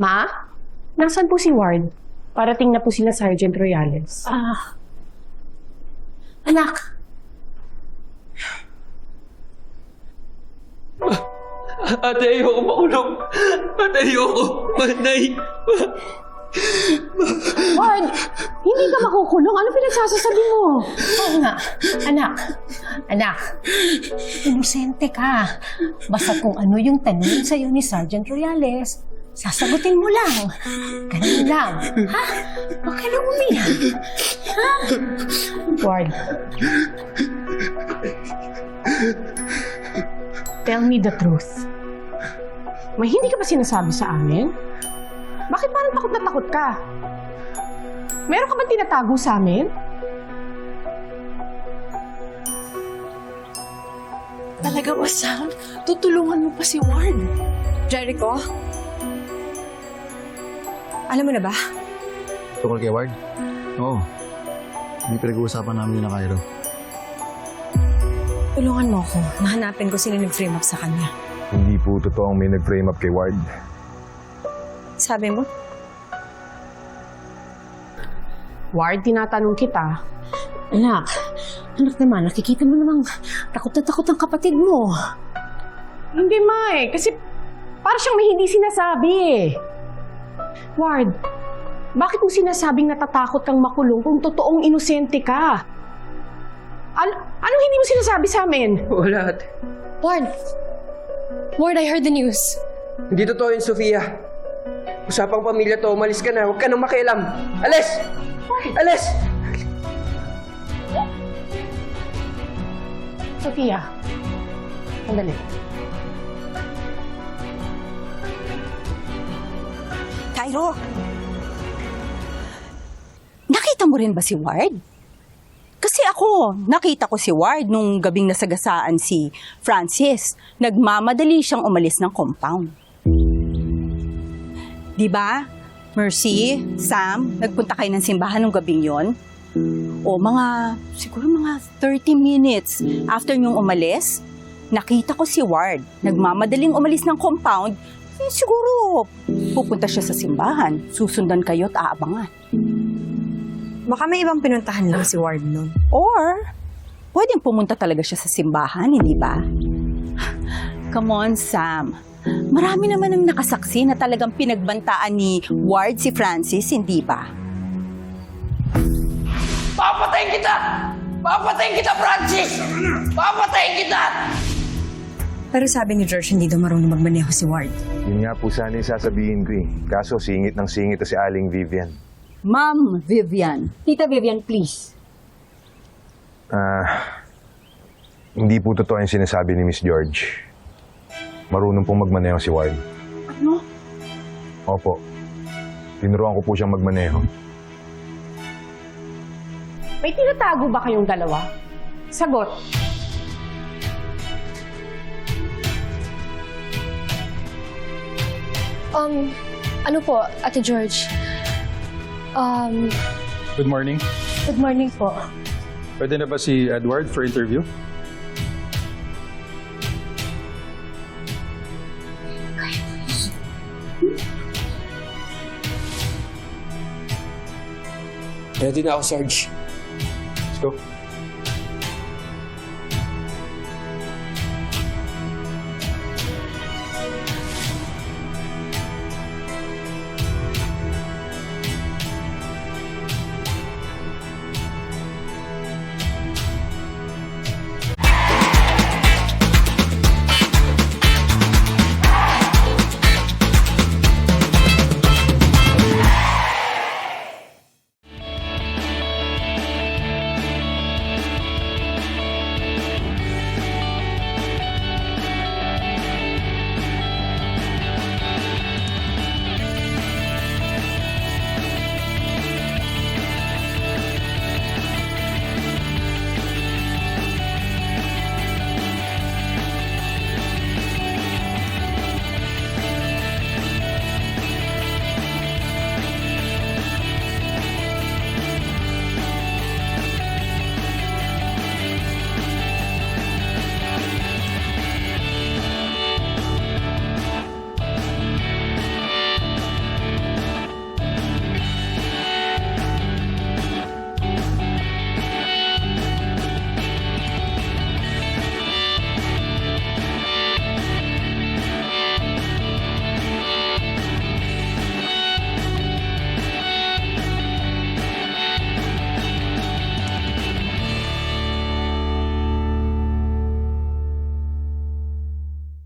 Ma? Nasaan po si Ward? Parating na po sila Sergeant Royales. Ah. Anak, Ate, ayoko makulong. Ate, ayoko. Manay. Ward, hindi ka makukulong. Ano pinagsasasabi mo? Oo nga. Anak, anak, inosente ka. Basta kung ano yung tanong sa'yo ni Sergeant Royales, sasagutin mo lang. Ganun lang. Ha? Huwag ka nang umiyak. Ward. Tell me the truth. May hindi ka ba sinasabi sa amin? Bakit parang takot na takot ka? Meron ka ba tinatago sa amin? Talaga ba, Sam? Tutulungan mo pa si Ward? Jericho? Alam mo na ba? Tungkol kay Ward? Oo. Hindi pinag-uusapan namin yun na Cairo. Tulungan mo ako. Mahanapin ko sino nag-frame up sa kanya. Hindi po totoong may nag-frame up kay Ward. Sabi mo? Ward, tinatanong kita. Anak, anak naman, nakikita mo namang takot na takot ang kapatid mo. Hindi ma eh, kasi para siyang may hindi sinasabi eh. Ward, bakit mo sinasabing natatakot kang makulong kung totoong inosente ka? An- anong hindi mo sinasabi sa amin? Wala, ate. Ward! Ward, I heard the news. Hindi totoo yun, Sofia. Usapang pamilya to, umalis ka na. Huwag ka nang makialam. Alis! Alis! Sofia, sandali. Cairo! Nakita mo rin ba si Ward? Kasi ako, nakita ko si Ward nung gabing nasagasaan si Francis. Nagmamadali siyang umalis ng compound. Di ba? Mercy, Sam, nagpunta kayo ng simbahan nung gabing yon. O mga, siguro mga 30 minutes after niyong umalis, nakita ko si Ward. Nagmamadaling umalis ng compound. Eh, siguro, pupunta siya sa simbahan. Susundan kayo at aabangan. Baka may ibang pinuntahan lang si Ward nun. Or, pwedeng pumunta talaga siya sa simbahan, hindi ba? Come on, Sam. Marami naman ang nakasaksi na talagang pinagbantaan ni Ward si Francis, hindi ba? Papatayin kita! Papatayin kita, Francis! Papatayin kita! Pero sabi ni George, hindi daw marunong magmaneho si Ward. Yun nga po sana yung sasabihin ko eh. Kaso singit ng singit na si Aling Vivian. Ma'am Vivian. Tita Vivian, please. Ah, hindi po totoo yung sinasabi ni Miss George. Marunong pong magmaneho si Ward. Ano? Opo. Tinuruan ko po siyang magmaneho. May tinatago ba kayong dalawa? Sagot. Um, ano po, Ate George? Um, Good morning. good morning po. Pwede na ba si Edward for interview? Ready na ako, Sarge. Let's go.